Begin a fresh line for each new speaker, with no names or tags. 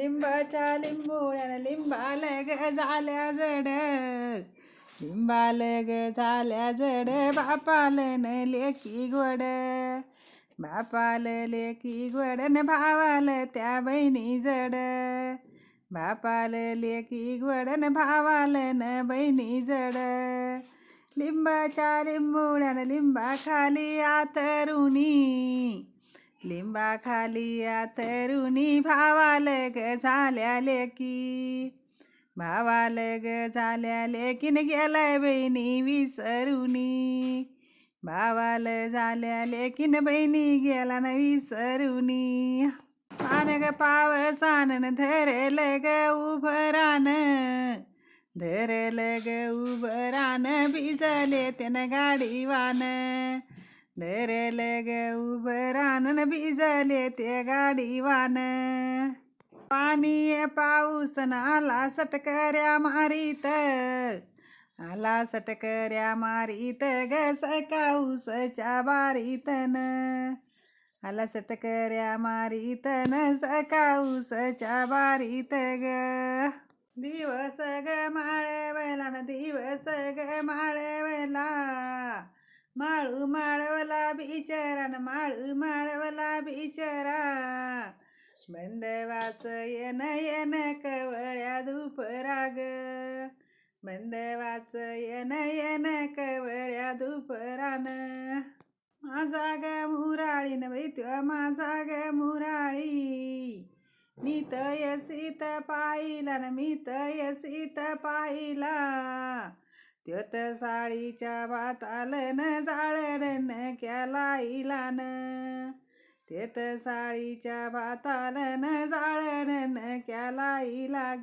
लिंबाच्या लिंबोळ्यानं लिंबाल ग झाल्या जड. लिंबाल ग झाल्या जड. बापाल न लेकी गोड. बापाल लेकी गोड न भावाल त्या बहिणी जड. बापाल लेकी गोड न भावाल न बहिणी जड. लिंबाच्या लिंबोळ्यानं लिंबा खाली आतरुणी लिंबाखाली या आतरुणी भावाल झाल्या लेकी भावाल झाल्या लेकीन गेलाय बहिणी विसरुनी. भावाल झाल्या लेकीन बहिणी गेला न विसरुनी. पान ग पावसानं धरल ग उभं रान धरल ग उभं रान भिजले तेन गाडीवान. धरेले गे उभं रान भिजले ते गाडीवान पाणी पाऊस न आला सटकऱ्या मारीत आला सटकऱ्या मारीत ग सकाऊसच्या बारीतन आला सटकऱ्या मारीत न सकाऊसच्या बारीत ग दिवस ग माळवला न दिवस ग माळवला माळू माळवला बिचारा माळू माळवला बिचारा. बंदवाच येन येन कवळ्या दुपरा बंदवाच येन येन कवळ्या दुपरान माझा ग मुराळी नव्हत्या माझा ग मुराळी. मी तयसीत पाहिला न मी तयसीत पाहिला. त्योत साळीच्या भाताल न जाळण केला इलान. तेत साळीच्या भाताल न जाळण केला इला